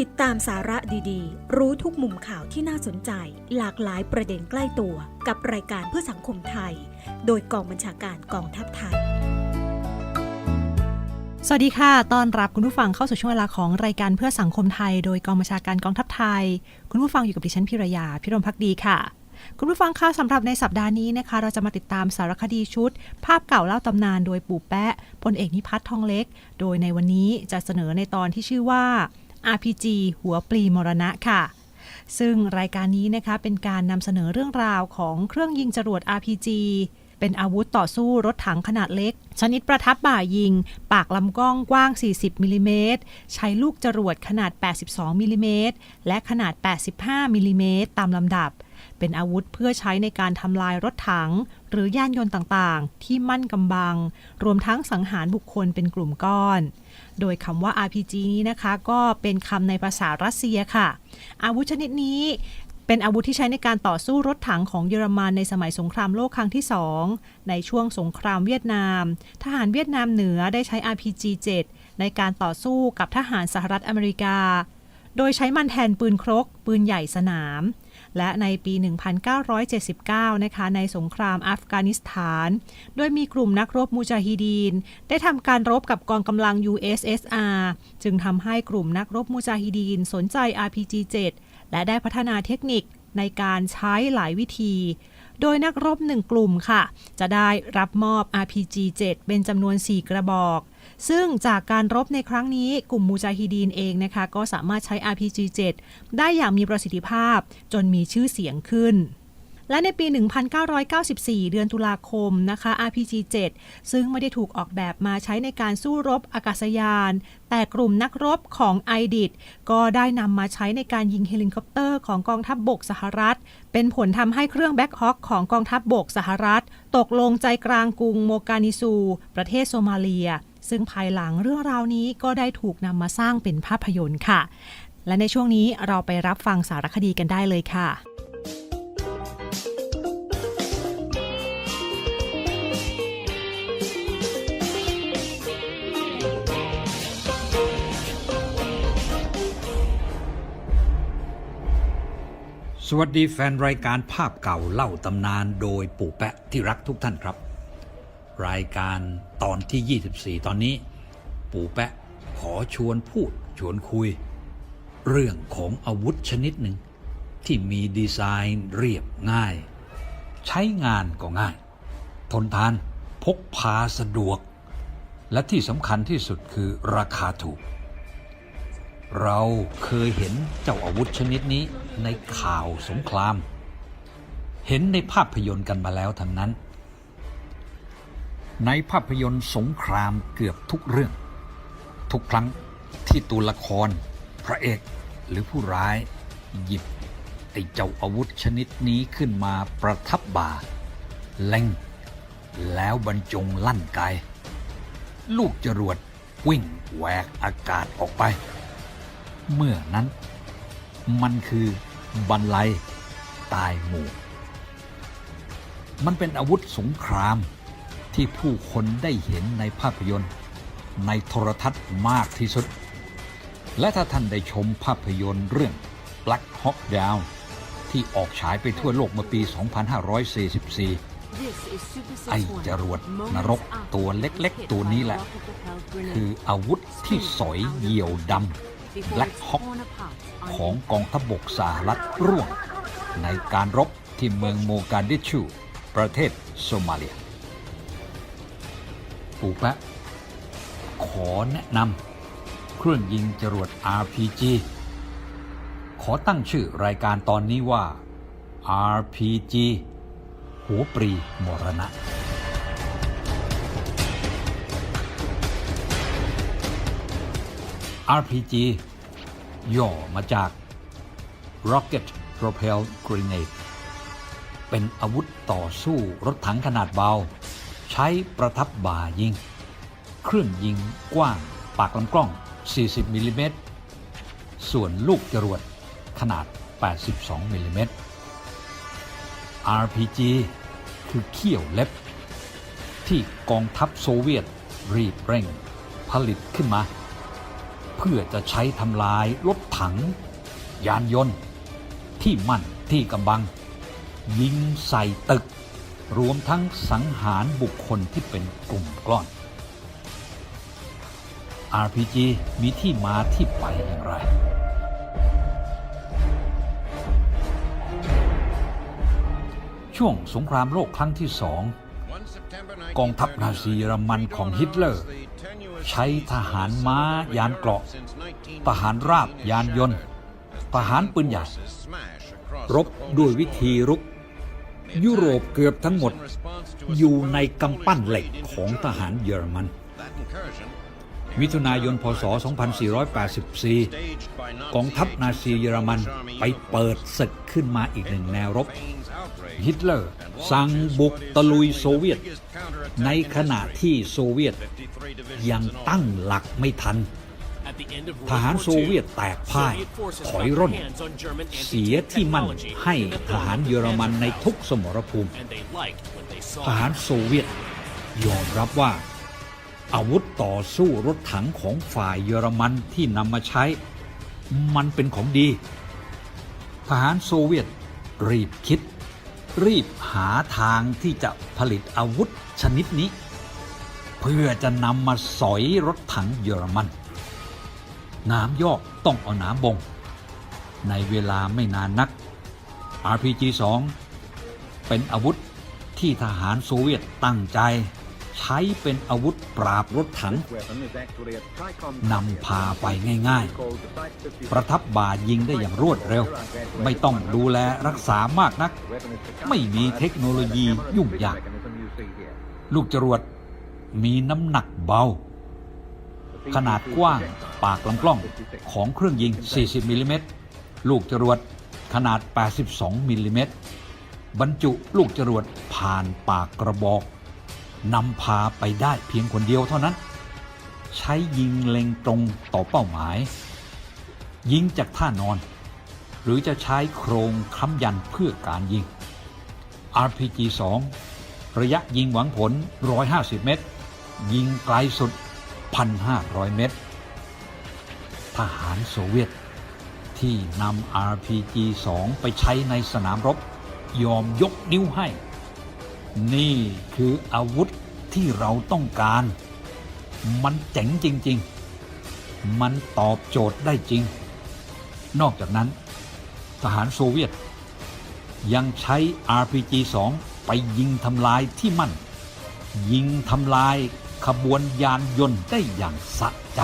ติดตามสาระดีๆ รู้ทุกมุมข่าวที่น่าสนใจ หลากหลายประเด็นใกล้ตัวกับรายการเพื่อสังคมไทย โดยกองบัญชาการกองทัพไทย สวัสดีค่ะ ต้อนรับคุณผู้ฟังเข้าสู่ช่วงเวลาของรายการเพื่อสังคมไทย โดยกองบัญชาการกองทัพไทย คุณผู้ฟังอยู่กับดิฉันพิรยา พิรมพักดีค่ะคุณผู้ฟังคะสำหรับในสัปดาห์นี้นะคะ เราจะมาติดตามสารคดีชุด ภาพเก่าเล่าตำนานโดยปู่แปะพลเอกนิพัฒน์ทองเล็ก โดยในวันนี้จะเสนอในตอนที่ชื่อว่า RPG หัวปลีมรณะค่ะ ซึ่งรายการนี้นะคะเป็นการนำเสนอเรื่องราวของเครื่องยิงจรวด RPG เป็นอาวุธต่อสู้รถถังขนาดเล็ก ชนิดประทับบ่ายิง ปากลำกล้องกว้าง 40มิลลิเมตรใช้ลูกจรวดขนาด 82มิลลิเมตรและขนาด 85มิลลิเมตรตามลำดับ เป็นอาวุธเพื่อใช้ในการทำลายรถถัง หรือยานยนต์ต่างๆ ที่มั่นกำบัง รวมทั้งสังหารบุคคลเป็นกลุ่มก้อน โดยคำว่า RPG นี้นะคะก็เป็นคำในภาษารัสเซียค่ะ อาวุธชนิดนี้เป็นอาวุธที่ใช้ในการต่อสู้รถถังของเยอรมันในสมัยสงครามโลกครั้งที่ 2 ในช่วงสงครามเวียดนาม ทหารเวียดนามเหนือได้ใช้ RPG-7 ในการต่อสู้กับทหารสหรัฐอเมริกา โดยใช้มันแทนปืนครก ปืนใหญ่สนาม และในปี 1979 นะคะ ในสงครามอัฟกานิสถาน โดยมีกลุ่มนักรบมูจาฮิดีน ได้ทำการรบกับกองกำลัง USSR จึงทำให้กลุ่มนักรบมูจาฮิดีนสนใจ RPG-7 และได้พัฒนาเทคนิคในการใช้หลายวิธี โดยนักรบหนึ่งกลุ่มค่ะ จะได้รับมอบ RPG-7 เป็นจำนวน 4 กระบอก ซึ่งจากการรบในครั้งนี้กลุ่มมูจาฮิดีนเองนะคะก็สามารถใช้ RPG-7 ได้อย่างมีประสิทธิภาพจนมีชื่อเสียงขึ้นและในปี 1994 เดือนตุลาคมนะคะ RPG-7 ซึ่งไม่ได้ถูกออกแบบมาใช้ในการสู้รบอากาศยาน แต่กลุ่มนักรบของไอดิดก็ได้นำมาใช้ในการยิงเฮลิคอปเตอร์ของกองทัพบบกสหรัฐ เป็นผลทำให้เครื่องแบ็คฮอคของกองทัพบบกสหรัฐ ตกลงใจกลางกรุงโมกานิซู ประเทศโซมาเลีย ซึ่งภายหลังเรื่องราวนี้ก็ได้ถูกนำมาสร้างเป็นภาพยนตร์ค่ะ และในช่วงนี้เราไปรับฟังสารคดีกันได้เลยค่ะสวัสดีแฟนรายการภาพเก่าเล่าตำนานโดยปู่แปะที่รักทุกท่านครับ รายการตอนที่ 24 ตอนนี้ ปู่แปะขอชวนพูดชวนคุย เรื่องของอาวุธชนิดหนึ่ง ที่มีดีไซน์เรียบง่าย ใช้งานก็ง่าย ทนทานพกพาสะดวก และที่สำคัญที่สุดคือราคาถูก เราเคยเห็นเจ้าอาวุธชนิดนี้ในข่าวสงคราม เห็นในภาพยนตร์กันมาแล้วทั้งนั้น ในภาพยนตร์สงครามเกือบทุกเรื่อง ทุกครั้งที่ตัวละคร พระเอกหรือผู้ร้าย หยิบไอ้เจ้าอาวุธชนิดนี้ขึ้นมาประทับบ่าเล็งแล้วบรรจงลั่นไกลูกจรวดวิ่งแหวกอากาศออกไป เมื่อนั้น มันคือบันไลตายหมู่ มันเป็นอาวุธสงคราม ที่ผู้คนได้เห็นในภาพยนตร์ ในโทรทัศน์มากที่สุด และถ้าท่านได้ชมภาพยนตร์เรื่อง Black Hawk Down ที่ออกฉายไปทั่วโลกเมื่อปี 2544 ไอ้จรวดนรกตัวเล็กๆ ตัวนี้แหละ คืออาวุธที่สอยเหยี่ยวดำ Black Hawk ของกองทัพบกสหรัฐร่วง ในการรบที่เมืองโมกาดิชู ประเทศโซมาเลีย ปูแปะขอแนะนำเครื่องยิงจรวด RPG ขอตั้งชื่อรายการตอนนี้ว่า RPG หัวปรีมรณะ RPG ย่อมาจาก Rocket Propelled Grenade เป็นอาวุธต่อสู้รถถังขนาดเบา ใช้ประทับบ่ายิง เครื่องยิงกว้างปากลำกล้อง 40มิลลิเมตร ส่วนลูกจรวดขนาด 82มิลลิเมตร RPG คือเขี้ยวเล็บ ที่กองทัพโซเวียตรีบเร่งผลิตขึ้นมา เพื่อจะใช้ทำลายรถถัง ยานยนต์ ที่มั่นที่กำบัง ยิงใส่ตึก รวมทั้งสังหารบุคคลที่เป็นกลุ่มก้อน RPG มีที่มาที่ไปอย่างไร ช่วงสงครามโลกครั้งที่สองกองทัพนาซีเยอรมันของฮิตเลอร์ ใช้ทหารม้ายานเกราะทหารราบยานยนต์ทหารปืนใหญ่รบด้วยวิธีรุก ยุโรปเกือบทั้งหมด อยู่ในกำปั้นเหล็กของทหารเยอรมัน มิถุนายนพศ 2484 กองทัพนาซีเยอรมันไปเปิดศึกขึ้นมาอีกหนึ่งแนวรบ ฮิตเลอร์สั่งบุกตะลุยโซเวียต ในขณะที่โซเวียตยังตั้งหลักไม่ทัน ทหารโซเวียตแตกพ่าย ถอยร่น เสียที่มั่นให้ทหารเยอรมันในทุกสมรภูมิ ทหารโซเวียต ยอมรับว่า อาวุธต่อสู้รถถังของฝ่ายเยอรมันที่นำมาใช้ มันเป็นของดี ทหารโซเวียตรีบคิด รีบหาทางที่จะผลิตอาวุธชนิดนี้ เพื่อจะนำมาสอยรถถังเยอรมัน น้ำยอกต้องเอาน้ำบง ในเวลาไม่นานนัก RPG-2 เป็นอาวุธที่ทหารโซเวียตตั้งใจ ใช้เป็นอาวุธปราบรถถังนำพาไปง่ายประทับบ่ายิงได้อย่างรวดเร็ว ไม่ต้องดูแลรักษามากนัก ไม่มีเทคโนโลยียุ่งยาก ลูกจรวดมีน้ำหนักเบา ขนาดกว้าง ปากลำกล้องของเครื่องยิง 40มิลลิเมตรลูกจรวดขนาด 82มิลลิเมตรบรรจุลูกจรวดผ่านปากกระบอกนำพาไปได้เพียงคนเดียวเท่านั้น ใช้ยิงเล็งตรงต่อเป้าหมาย ยิงจากท่านอน หรือจะใช้โครงค้ำยันเพื่อการยิง RPG 2 ระยะยิงหวังผล 150 เมตร ยิงไกลสุด 1,500 เมตร ทหารโซเวียต ที่นำ RPG 2 ไปใช้ในสนามรบ ยอมยกนิ้วให้ นี่คืออาวุธที่เราต้องการ มันเจ๋งจริง ๆ มันตอบโจทย์ได้จริง นอกจากนั้น ทหารโซเวียต ยังใช้ RPG-2 ไปยิงทำลายที่มั่น ยิงทำลายขบวนยานยนต์ได้อย่างสะใจ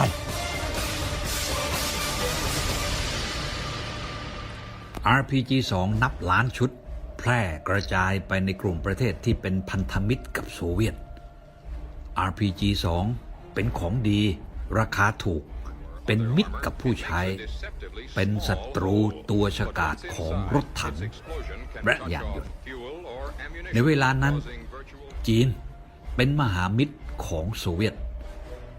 RPG-2 นับล้านชุด แพร่กระจายไปในกลุ่มประเทศที่เป็นพันธมิตรกับโซเวียต RPG-2 เป็นของดี ราคาถูก เป็นมิตรกับผู้ใช้ เป็นศัตรูตัวฉกาจของรถถังและยานยนต์ในเวลานั้น จีนเป็นมหามิตรของโซเวียต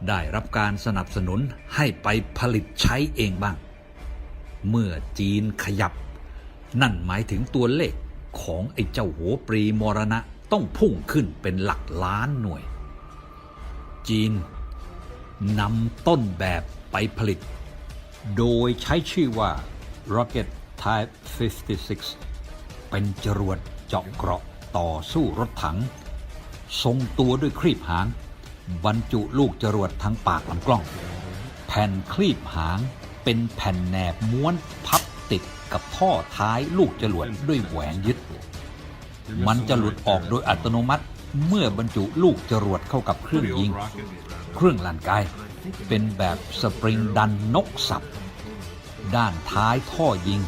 ได้รับการสนับสนุนให้ไปผลิตใช้เองบ้าง เมื่อจีนขยับ นั่นหมายถึงตัวเลขของไอ้เจ้าโหปรีมรณะต้องพุ่งขึ้นเป็นหลักล้านหน่วย จีนนำต้นแบบไปผลิต โดยใช้ชื่อว่า Rocket Type 56 เป็นจรวดเจาะเกราะต่อสู้รถถัง ทรงตัวด้วยครีบหาง บรรจุลูกจรวดทั้งปากลำกล้อง แผ่นคลีบหางเป็นแผ่นแหนบม้วนพับติด กับท่อท้ายลูกจรวดด้วยแหวนยึด มันจะหลุดออกโดยอัตโนมัติเมื่อบรรจุลูกจรวดเข้ากับเครื่องยิง เครื่องลั่นไกเป็นแบบสปริงดันนกสับ ด้านท้ายท่อยิง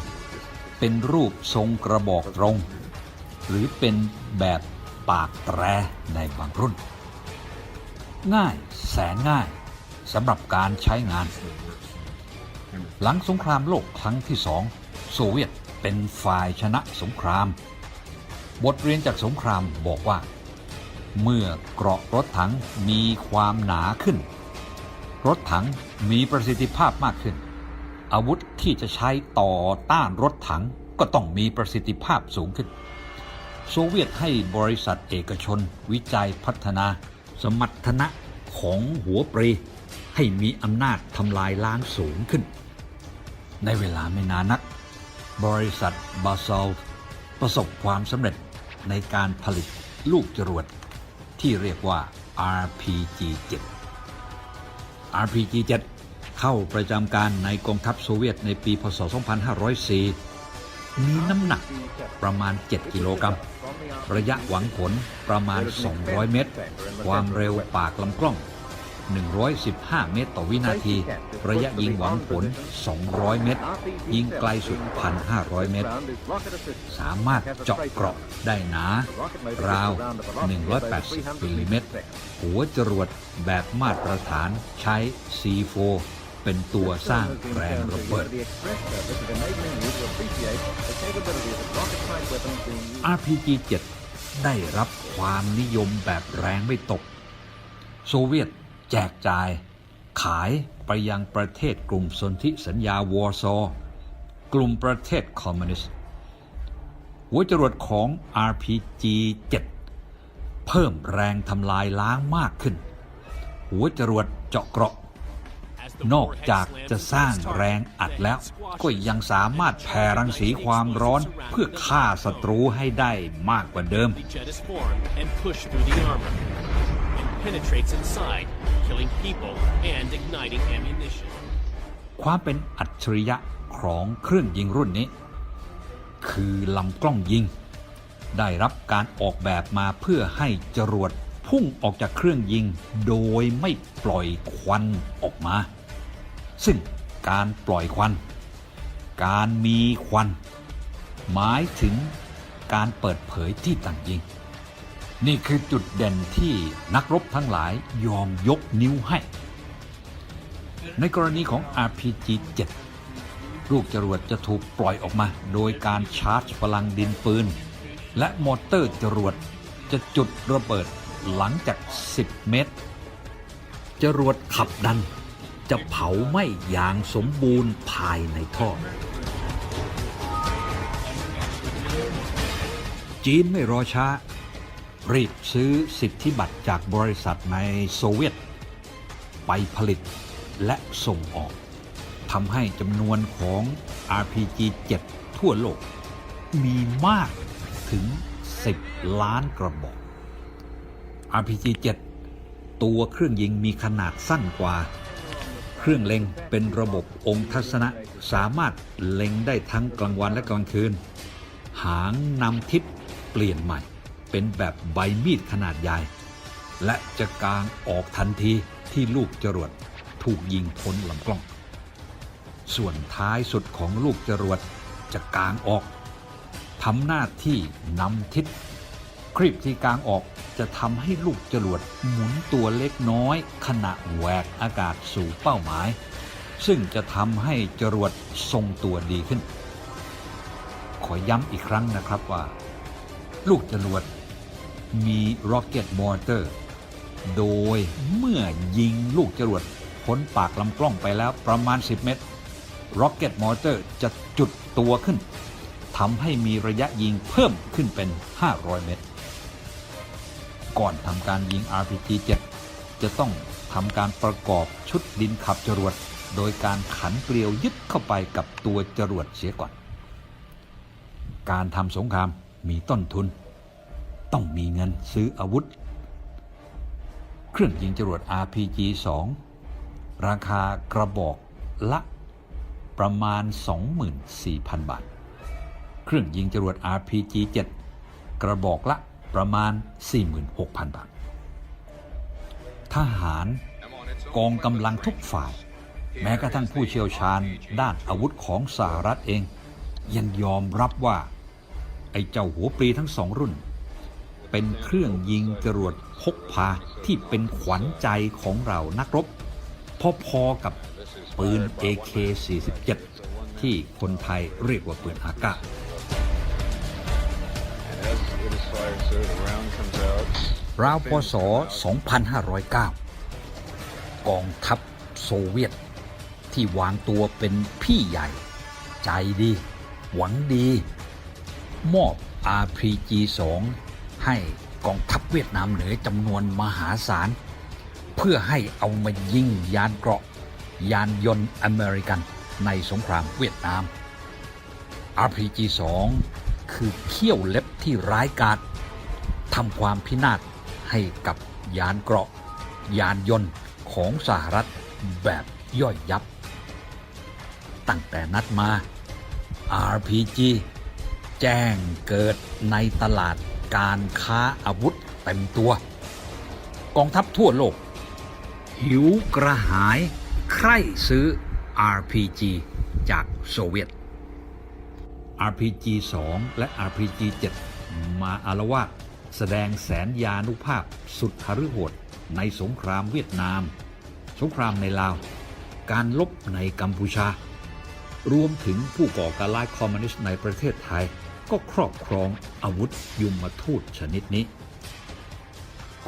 เป็นรูปทรงกระบอกตรง หรือเป็นแบบปากแตรในบางรุ่น ง่ายแสนง่ายสำหรับการใช้งาน หลังสงครามโลกครั้งที่สอง โซเวียตเป็นฝ่ายชนะสงคราม บทเรียนจากสงครามบอกว่า เมื่อเกราะรถถังมีความหนาขึ้น รถถังมีประสิทธิภาพมากขึ้น อาวุธที่จะใช้ต่อต้านรถถังก็ต้องมีประสิทธิภาพสูงขึ้น โซเวียตให้บริษัทเอกชนวิจัยพัฒนา สมรรถนะของหัวปรีให้ให้มีอำนาจทำลายล้างสูงขึ้น ในเวลาไม่นานนัก บริษัทบาซอลประสบความสำเร็จในการผลิตลูกจรวดที่เรียกว่า RPG-7 RPG-7 เข้าประจำการในกองทัพโซเวียตในปี พศ 2504 มีน้ำหนักประมาณ 7 กิโลกรัม ระยะหวังผลประมาณ 200 เมตร ความเร็วปากลำกล้อง 115 เมตรต่อวินาที ระยะยิงหวังผล 200 เมตร ยิงไกลสุด 1,500 เมตร สามารถเจาะเกราะได้หนา ราว 180มิลลิเมตร หัวจรวดแบบมาตรฐานใช้ C4 เป็นตัวสร้างแรงระเบิด RPG-7 ได้รับความนิยมแบบแรงไม่ตก โซเวียต แจกจ่าย ขายไปยังประเทศกลุ่มสนธิสัญญาวอร์ซอ กลุ่มประเทศคอมมิวนิสต์หัวจรวดของ RPG-7 เพิ่มแรงทำลายล้างมากขึ้น หัวจรวดเจาะเกราะ นอกจากจะสร้างแรงอัดแล้ว ก็ยังสามารถแผ่รังสีความร้อนเพื่อฆ่าศัตรูให้ได้มากกว่าเดิม penetrates inside, killing people and igniting ammunition. ความเป็นอัจฉริยะของเครื่องยิงรุ่นนี้ คือลำกล้องยิง ได้รับการออกแบบมาเพื่อให้จรวดพุ่งออกจากเครื่องยิงโดยไม่ปล่อยควันออกมา ซึ่งการปล่อยควัน การมีควัน หมายถึงการเปิดเผยที่ต่างยิง นี่คือจุดเด่นที่นักรบทั้งหลายยอมยกนิ้วให้ ในกรณีของ RPG-7 ลูกจรวดจะถูกปล่อยออกมา โดยการชาร์จพลังดินปืน และมอเตอร์จรวดจะจุดระเบิดหลังจาก 10 เมตร จรวดขับดัน จะเผาไหม้อย่างสมบูรณ์ภายในท่อ จีนไม่รอช้า รีบซื้อสิทธิบัตรจากบริษัทในโซเวียต ไปผลิตและส่งออกทำให้จำนวนของ RPG-7 ทั่วโลก มีมากถึง 10 ล้านกระบอก RPG-7 ตัวเครื่องยิงมีขนาดสั้นกว่า เครื่องเล็งเป็นระบบองค์ทัศนะสามารถเล็งได้ทั้งกลางวันและกลางคืน หางนำทิศเปลี่ยนใหม่ เป็นแบบใบมีดขนาดใหญ่ และจะกางออกทันทีที่ลูกจรวดถูกยิงพ้นลำกล้อง ส่วนท้ายสุดของลูกจรวดจะกางออกทำหน้าที่นำทิศครีบที่กางออกจะทำให้ลูกจรวดหมุนตัวเล็กน้อย ขณะแหวกอากาศสู่เป้าหมาย ซึ่งจะทำให้จรวดทรงตัวดีขึ้น ขอย้ำอีกครั้งนะครับว่า ลูกจรวด มี Rocket Motor โดยเมื่อยิงลูกจรวดพ้นปากลำกล้องไปแล้วประมาณ 10 เมตร Rocket Motor จะจุดตัวขึ้นทำให้มีระยะยิงเพิ่มขึ้นเป็น 500 เมตร ก่อนทำการยิง RPG-7 จะต้องทำการประกอบชุดดินขับจรวด โดยการขันเกลียวยึดเข้าไปกับตัวจรวดเสียก่อน การทำสงครามมีต้นทุน ต้องมีเงินซื้ออาวุธ เครื่องยิงจรวด RPG-2 ราคากระบอกละประมาณ 24,000 บาท เครื่องยิงจรวด RPG-7 กระบอกละประมาณ 46,000 บาท ทหารกองกำลังทุกฝ่าย แม้กระทั่งผู้เชี่ยวชาญด้านอาวุธของสหรัฐเอง ยังยอมรับว่า ไอ้เจ้าหัวปรีทั้งสองรุ่น เป็นเครื่องยิงจรวดพกพาที่เป็นขวัญใจของเรานักรบ พอๆกับปืน AK-47 ที่คนไทยเรียกว่าปืนอากาศราวพศ 2509 กองทัพโซเวียต ที่วางตัวเป็นพี่ใหญ่ ใจดี หวังดี มอบ RPG-2 ให้กองทัพเวียดนามเหนือจำนวนมหาศาล เพื่อให้เอามายิงยานเกราะ ยานยนต์อเมริกันในสงครามเวียดนาม RPG 2 คือเขี้ยวเล็บที่ร้ายกาจทำความพินาศให้กับยานเกราะ ยานยนต์ของสหรัฐแบบย่อยยับ ตั้งแต่นัดมา RPG แจ้งเกิดในตลาด การค้าอาวุธเต็มตัว กองทัพทั่วโลก หิวกระหาย ใคร่ซื้อ RPG จากโซเวียต RPG 2 และ RPG 7 มาอารวาสแสดงแสนยานุภาพสุดหฤโหดในสงครามเวียดนาม สงครามในลาว การลบในกัมพูชา รวมถึงผู้ก่อการร้ายคอมมิวนิสต์ในประเทศไทย ก็ครอบครองอาวุธยุมทูตชนิดนี้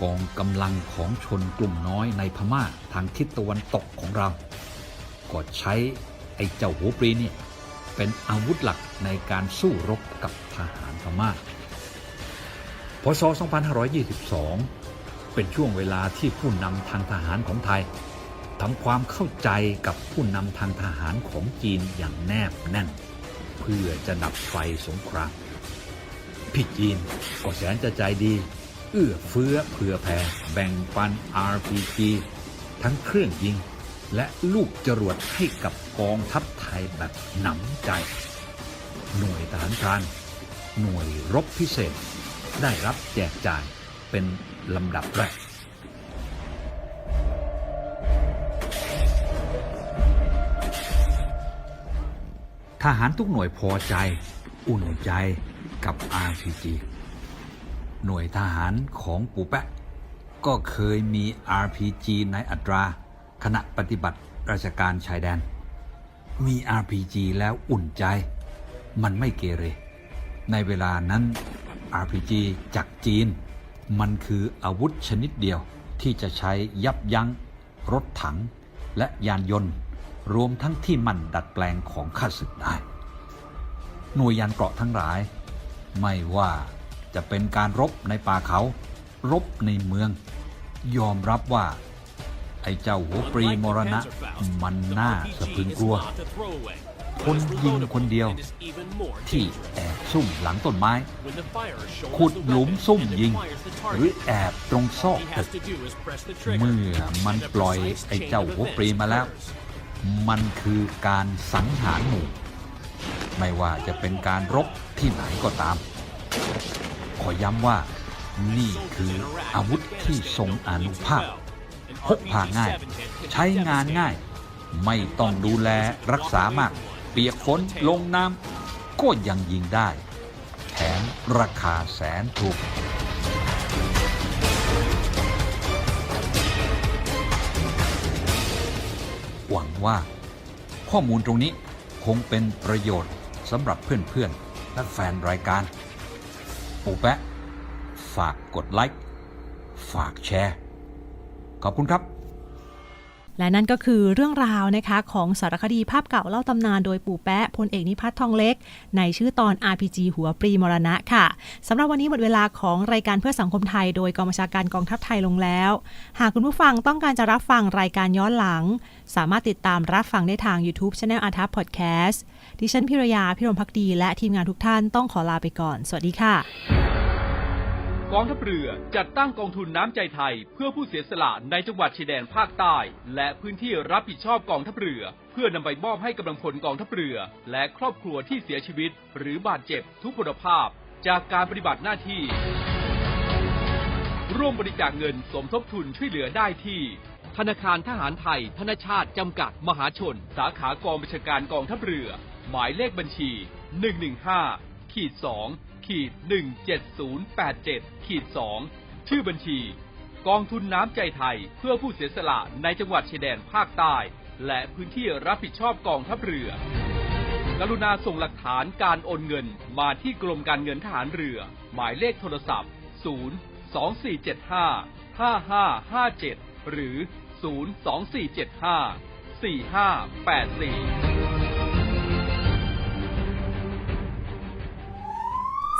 กองกำลังของชนกลุ่มน้อยในพม่าทางทิศตะวันตกของเรา ก็ใช้ไอ้เจ้าหัวปรีนี่เป็นอาวุธหลักในการสู้รบกับทหารพม่า พศ 2522 เป็นช่วงเวลาที่ผู้นำทางทหารของไทยทำความเข้าใจกับผู้นำทางทหารของจีนอย่างแนบแน่น เพื่อจะดับไฟสงคราม พี่จีนก็แสนจะใจดี เอื้อเฟื้อเผื่อแผ่แบ่งปัน RPG ทั้งเครื่องยิง และลูกจรวดให้กับกองทัพไทยแบบหนำใจ หน่วยทหารพราน หน่วยรบพิเศษ ได้รับแจกจ่ายเป็นลำดับแรก ทหารทุกหน่วยพอใจ อุ่นใจกับ RPG หน่วยทหารของปูแปะ ก็เคยมี RPG ในอัตราขณะปฏิบัติราชการชายแดน มี RPG แล้วอุ่นใจ มันไม่เกเร ในเวลานั้น RPG จากจีน มันคืออาวุธชนิดเดียวที่จะใช้ยับยั้งรถถังและยานยนต์ รวมทั้งที่มันดัดแปลงของข้าศึกได้ หน่วยยานเกราะทั้งหลาย ไม่ว่าจะเป็นการรบในป่าเขา รบในเมือง ยอมรับว่า ไอ้เจ้าหัวปรีมรณะมันน่าสะพึงกลัวคนยิงคนเดียว ที่แอบซุ่มหลังต้นไม้ ขุดหลุมซุ่มยิง หรือแอบตรงซอกตึกเมื่อมันปล่อยไอ้เจ้าหัวปรีมาแล้ว มันคือการสังหารหมู่ ไม่ว่าจะเป็นการรบที่ไหนก็ตาม ขอย้ำว่านี่คืออาวุธที่ทรงอนุภาพพกพาง่าย ใช้งานง่าย ไม่ต้องดูแลรักษามาก เปียกฝนลงน้ำก็ยังยิงได้ แถมราคาแสนถูก ว่า ข้อมูลตรงนี้คงเป็นประโยชน์สำหรับเพื่อนๆ และแฟนรายการ ปูแปะ ฝากกดไลค์ ฝากแชร์ ขอบคุณครับ และนั่นก็คือเรื่องราวนะคะของสารคดีภาพเก่าเล่าตำนานโดยปู่แปะพลเอกนิพัฒน์ทองเล็ก ในชื่อตอน RPG หัวปรีมรณะค่ะสำหรับวันนี้หมดเวลาของรายการเพื่อสังคมไทย โดยกองบัญชาการกองทัพไทยลงแล้ว หากคุณผู้ฟังต้องการจะรับฟังรายการย้อนหลัง สามารถติดตามรับฟังได้ทาง YouTube Channel อาทัพพอดแคสต์ดิฉันพิรยาพิรมพักดี และทีมงานทุกท่านต้องขอลาไปก่อน สวัสดีค่ะ กองทัพเรือจัดตั้งกองทุนน้ำใจไทย เพื่อผู้เสียสละในจังหวัดชายแดนภาคใต้ และพื้นที่รับผิดชอบกองทัพเรือ เพื่อนำไปมอบให้กำลังพลกองทัพเรือ และครอบครัวที่เสียชีวิต หรือบาดเจ็บทุกพลภาพ จากการปฏิบัติหน้าที่ ร่วมบริจาคเงินสมทบทุนช่วยเหลือได้ที่ ธนาคารทหารไทย ธนชาติจำกัดมหาชน สาขากองบัญชาการกองทัพเรือ หมายเลขบัญชี 115ขีด2 ขีด17087ขีด2ชื่อบัญชี กองทุนน้ำใจไทยเพื่อผู้เสียสละในจังหวัดชายแดนภาคใต้ และพื้นที่รับผิดชอบกองทัพเรือ กรุณาส่งหลักฐานการโอนเงินมาที่กรมการเงินทหารเรือ หมายเลขโทรศัพท์ 0 2475 5557 หรือ 0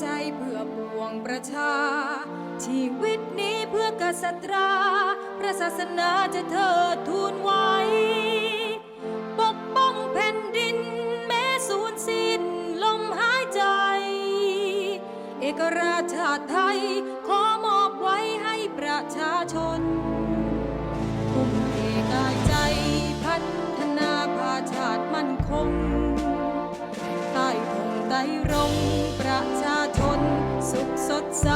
ใจเพื่อปวงประชา ชีวิตนี้เพื่อกษัตรา พระศาสนาจะเทิดทูนไว้ ปกป้องแผ่นดินแม้สูญสิ้นลมหายใจ เอกราชชาติไทย ขอมอบไว้ให้ประชาชน รรงประชาชนสุขสดใส